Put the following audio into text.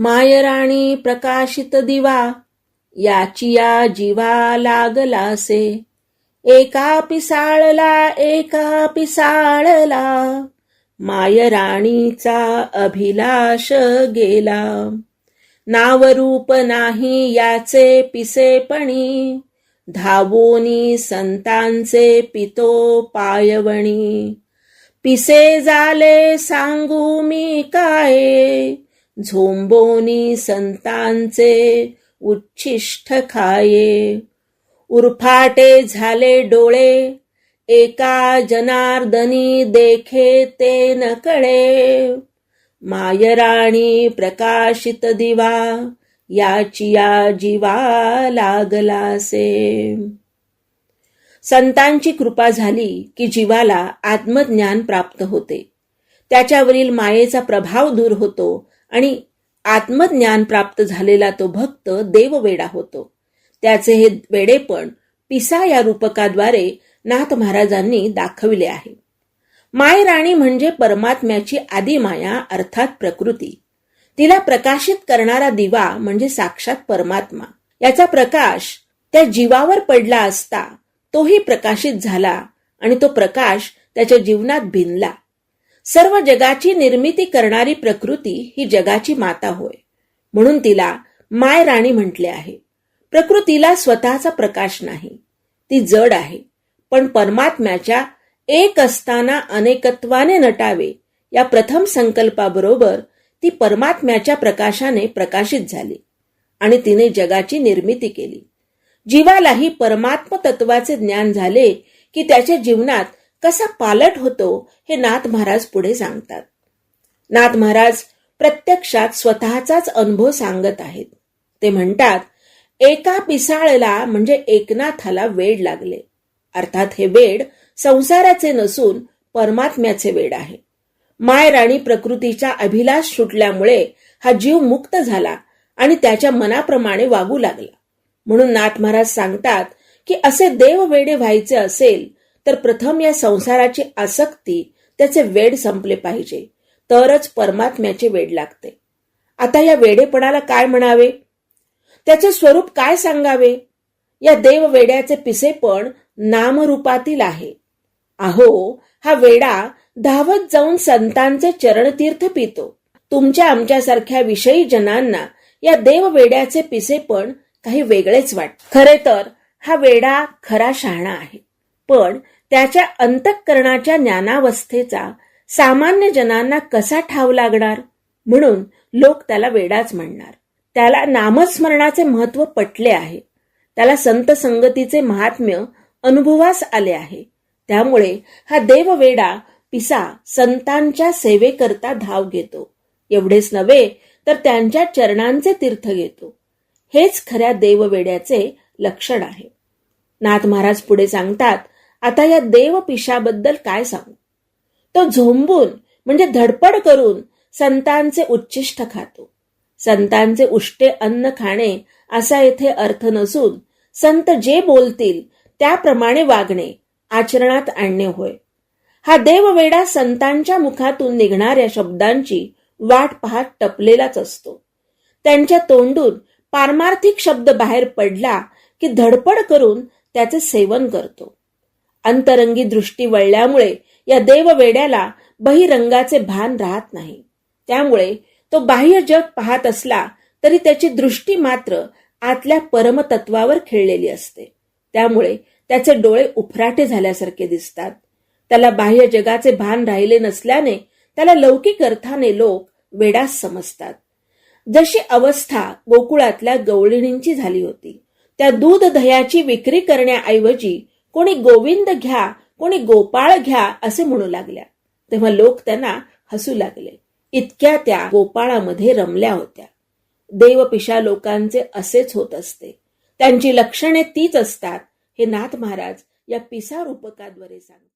मायराणी प्रकाशित दिवा याची या जीवा लागलासे. एका पिसाळला एका पिसाळला मायराणीचा अभिलाष गेला. नावरूप नाही याचे पिसेपणी धावोनी संतांचे पितो पायवणी. पिसे झाले सांगू मी काय झोंबोनी संतांचे उच्छिष्ट खाये. उरफाटे झाले डोळे एका जनार्दनी देखे ते नकळे. मायराणी प्रकाशित दिवा याची या जीवा लागलासे. संतांची कृपा झाली की जीवाला आत्मज्ञान प्राप्त होते. त्याच्यावरील मायेचा प्रभाव दूर होतो आणि आत्मज्ञान प्राप्त झालेला तो भक्त देववेडा होतो. त्याचे हे वेडेपण पिसा या रूपकाद्वारे नाथ महाराजांनी दाखविले आहे. माय राणी म्हणजे परमात्म्याची आदिमाया अर्थात प्रकृती. तिला प्रकाशित करणारा दिवा म्हणजे साक्षात परमात्मा. याचा प्रकाश त्या जीवावर पडला असता तोही प्रकाशित झाला आणि तो प्रकाश त्याच्या जीवनात भिनला. सर्व जगाची निर्मिती करणारी प्रकृती ही जगाची माता होय. म्हणून तिला माय राणी म्हटले आहे. प्रकृतीला स्वतःचा प्रकाश नाही. ती जड आहे. पण परमात्म्याच्या एक असताना अनेकत्वाने नटावे या प्रथम संकल्पाबरोबर ती परमात्म्याच्या प्रकाशाने प्रकाशित झाली आणि तिने जगाची निर्मिती केली. जीवालाही परमात्म तत्वाचे ज्ञान झाले की त्याच्या जीवनात कसा पालट होतो हे नाथ महाराज पुढे सांगतात. नाथ महाराज प्रत्यक्षात स्वतःचाच अनुभव सांगत आहेत. ते म्हणतात एका पिसाळला म्हणजे एकनाथाला वेड लागले. अर्थात हे वेड संसाराचे नसून परमात्म्याचे वेड आहे. माय राणी प्रकृतीचा अभिलाष सुटल्यामुळे हा जीव मुक्त झाला आणि त्याच्या मनाप्रमाणे वागू लागला. म्हणून नाथ महाराज सांगतात की असे देव वेडे व्हायचे असेल तर प्रथम या संसाराची आसक्ती त्याचे वेड संपले पाहिजे. तरच परमात्म्याचे वेड लागते. आता या वेडेपणाला काय म्हणावे? त्याचे स्वरूप काय सांगावे? या देव वेड्याचे पिसेपण नामरूपातील आहे. अहो हा वेडा धावत जाऊन संतांचे चरणतीर्थ पितो. तुमच्या आमच्यासारख्या विषयी जनांना या देव वेड्याचे पिसेपण काही वेगळेच वाट खरे तर हा वेडा खरा शहाणा आहे. पण त्याच्या अंतःकरणाच्या ज्ञानावस्थेचा सामान्य जनांना कसा ठाव लागणार? म्हणून लोक त्याला वेडाच म्हणणार. त्याला नामस्मरणाचे महत्त्व पटले आहे. त्याला संत संगतीचे महात्म्य अनुभवास आले आहे. त्यामुळे हा देववेडा पिसा संतांच्या सेवेकरता धाव घेतो. एवढेच नव्हे तर त्यांच्या चरणांचे तीर्थ घेतो. हेच खऱ्या देववेड्याचे लक्षण आहे. नाथ महाराज पुढे सांगतात आता या देवपिशाबद्दल काय सांगू? तो झोंबून म्हणजे धडपड करून संतांचे उच्चिष्ट खातो. संतांचे उष्टे अन्न खाणे असा येथे अर्थ नसून संत जे बोलतील त्याप्रमाणे वागणे आचरणात आणणे होय. हा देववेडा संतांच्या मुखातून निघणाऱ्या शब्दांची वाट पाहत टपलेलाच असतो. त्यांच्या तोंडून पारमार्थिक शब्द बाहेर पडला की धडपड करून त्याचे सेवन करतो. अंतरंगी दृष्टी वळल्यामुळे या देववेड्याला बहिरंगाचे भान राहत नाही. त्यामुळे तो बाह्य जग पाहत असला तरी त्याची दृष्टी मात्र आतल्या परमतत्वावर खेळलेली असते. त्यामुळे त्याचे डोळे उफराटे झाल्यासारखे दिसतात. त्याला बाह्य जगाचे भान राहिले नसल्याने त्याला लौकिक अर्थाने लोक वेडास समजतात. जशी अवस्था गोकुळातल्या गवळिणींची झाली होती त्या दूध दह्याची विक्री करण्याऐवजी कोणी गोविंद घ्या कोणी गोपाळ घ्या असे म्हणू लागल्या. तेव्हा लोक त्यांना हसू लागले. इतक्या त्या गोपाळामध्ये रमल्या होत्या. देवपिशा लोकांचे असेच होत असते. त्यांची लक्षणे तीच असतात हे नाथ महाराज या पिसा रूपकाद्वारे सांगतात.